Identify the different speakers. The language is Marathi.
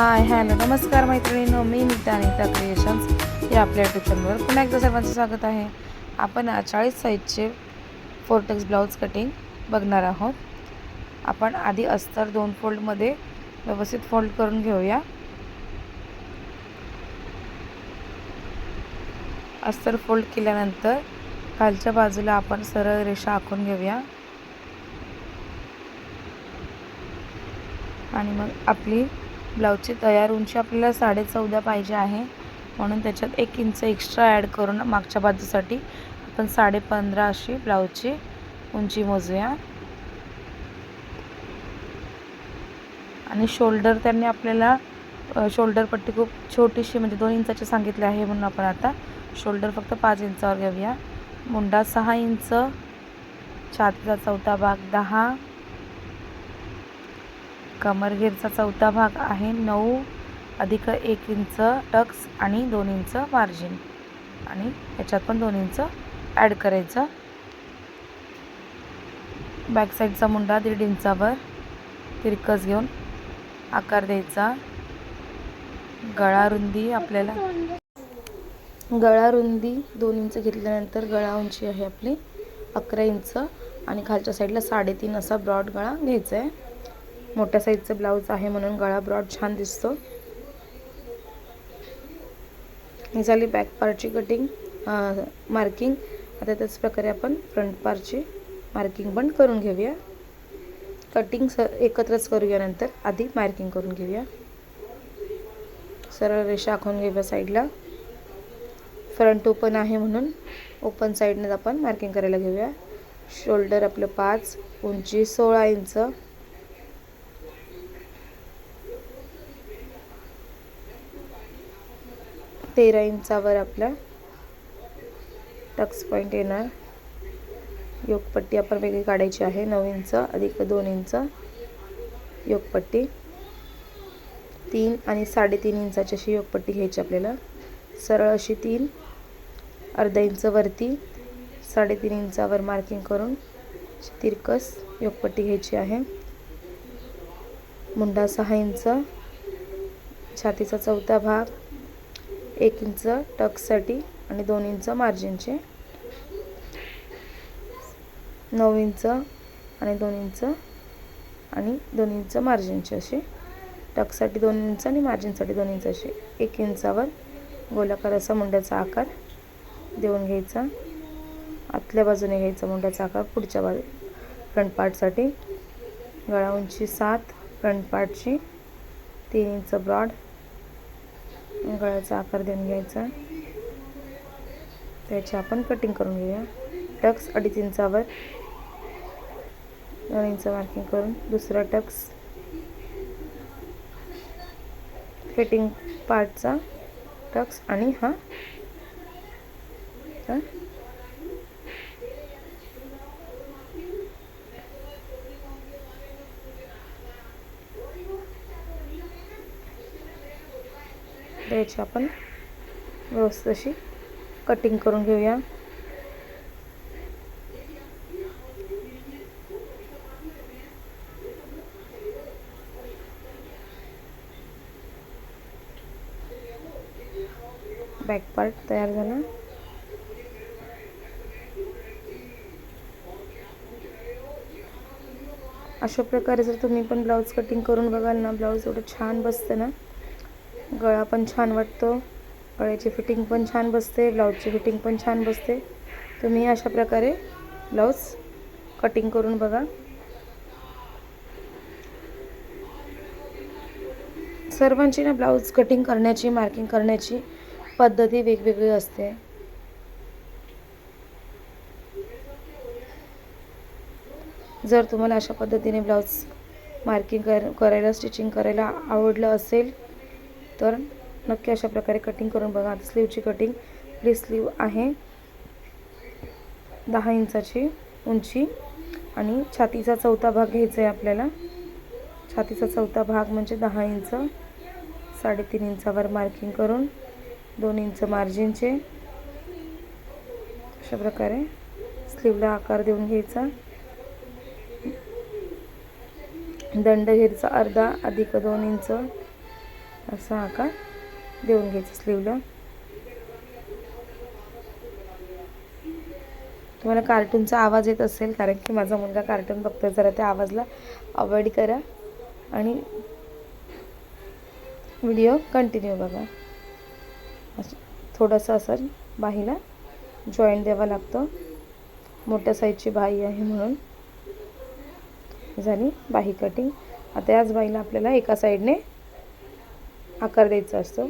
Speaker 1: हाय हॅलो नमस्कार मैत्रिणींनो मी नीता नीता क्रिएशन्स या आपल्या यूट्यूब चॅनलवर पुन्हा एकदा सर्वांचं स्वागत आहे. आपण चाळीस साईजचे फोर्टेक्स ब्लाऊज कटिंग बघणार आहोत. आपण आधी अस्तर दोन फोल्डमध्ये व्यवस्थित फोल्ड करून घेऊया. अस्तर फोल्ड केल्यानंतर खालच्या बाजूला आपण सरळ रेषा आखून घेऊया. आणि मग आपली ब्लाऊजची तयार उंची आपल्याला साडे चौदा पाहिजे आहे. म्हणून त्याच्यात एक इंच एक्स्ट्रा ॲड करून मागच्या बाजूसाठी आपण साडे पंधरा अशी ब्लाऊजची उंची मोजूया. आणि शोल्डर त्यांनी आपल्याला शोल्डर पट्टी खूप छोटीशी म्हणजे दोन इंचाची सांगितली आहे म्हणून आपण आता शोल्डर फक्त पाच इंचावर घेऊया. मुंडा सहा इंच छातीचा चौथा भाग दहा कमरगेरचा चौथा भाग आहे. नऊ अधिक एक इंच टक्स आणि दोन इंच मार्जिन. आणि याच्यात पण दोन इंच ॲड करायचं. बॅक साईडचा मुंडा दीड इंचावर. तिरकस घेऊन आकार द्यायचा. गळा रुंदी आपल्याला गळा रुंदी दोन इंच घेतल्यानंतर गळा उंची आहे आपली अकरा इंच. आणि खालच्या साईडला साडेतीन असा ब्रॉड गळा घ्यायचा आहे. मोठ्या साईजचं ब्लाऊज आहे म्हणून गळा ब्रॉड छान दिसतो. ही झाली बॅक पार्टची कटिंग मार्किंग आता त्याच प्रकारे आपण फ्रंट पार्टची मार्किंग पण करून घेऊया. कटिंग स एकत्रच करूया नंतर. आधी मार्किंग करून घेऊया. सरळ रेषा आखून घेऊया साईडला फ्रंट ओपन आहे म्हणून ओपन साईडनेच आपण मार्किंग करायला घेऊया. शोल्डर आपलं पाच उंची सोळा इंच. तेरा इंचावर आपला टक्स पॉईंट येणार. योगपट्टी आपण वेगळी काढायची आहे. नऊ इंच अधिक दोन इंच योगपट्टी. तीन आणि साडेतीन इंचाची अशी योगपट्टी घ्यायची आपल्याला. सरळ अशी तीन अर्धा इंच वरती साडेतीन इंचावर मार्किंग करून तिरकस योगपट्टी घ्यायची आहे. मुंडा सहा इंच छातीचा चौथा भाग एक इंच टक्ससाठी आणि दोन इंच मार्जिनचे. नऊ इंच आणि दोन इंच आणि दोन इंच मार्जिनचे असे. टकसाठी दोन इंच आणि मार्जिनसाठी दोन इंच असे. एक इंचावर गोलाकार असा मुंड्याचा आकार देऊन घ्यायचा. आतल्या बाजूने घ्यायचा मुंड्याचा आकार पुढच्या बाजू. फ्रंट पार्टसाठी गळा उंची सात फ्रंट पार्टची तीन इंच ब्रॉड गळ्याचा आकार देऊन घ्यायचा. त्याची आपण कटिंग करून घेऊया. टक्स अडीच इंचावर दोन इंच मार्किंग करून दुसरा टक्स फिटिंग पार्टचा टक्स आणि हा. याची आपण व्यवस्थित अशी कटिंग करून घेऊया. बॅक पार्ट तयार झाला. अशा प्रकारे जर तुम्ही पण ब्लाऊज कटिंग करून बघाल ना ब्लाऊज एवढं छान बसतं ना गळा पण छान वाटतो. गळ्याची फिटिंग पण छान बसते ब्लाऊजची फिटिंग पण छान बसते. तुम्ही अशा प्रकारे ब्लाऊज कटिंग करून बघा. सर्वांची ना ब्लाऊज कटिंग करण्याची मार्किंग करण्याची पद्धती वेगवेगळी असते. जर तुम्हाला अशा पद्धतीने ब्लाऊज मार्किंग कर करायला स्टिचिंग करायला आवडलं असेल तर नक्की अशा प्रकारे कटिंग करून बघा. आता स्लीवची कटिंग आपली स्लीव आहे. दहा इंचाची उंची आणि छातीचा चौथा भाग घ्यायचा आहे आपल्याला. छातीचा चौथा भाग म्हणजे दहा इंच साडेतीन इंचावर मार्किंग करून दोन इंच मार्जिनचे अशा प्रकारे स्लीवला आकार देऊन घ्यायचा. दंड घेरचा अर्धा अधिक दोन इंच असा आकार देऊन घ्यायचा स्लीवला तुम्हाला कार्टूनचा आवाज येत असेल कारण की माझा मुलगा कार्टून बघतो जरा त्या आवाजला अवॉइड करा. आणि व्हिडिओ कंटिन्यू बघा. असं थोडंसं असं बाहीला जॉईंट द्यावा लागतो. मोठ्या साईजची बाही आहे म्हणून. झाली बाही कटिंग आता याच बाईला आपल्याला एका साईडने आकार द्यायचा असतो.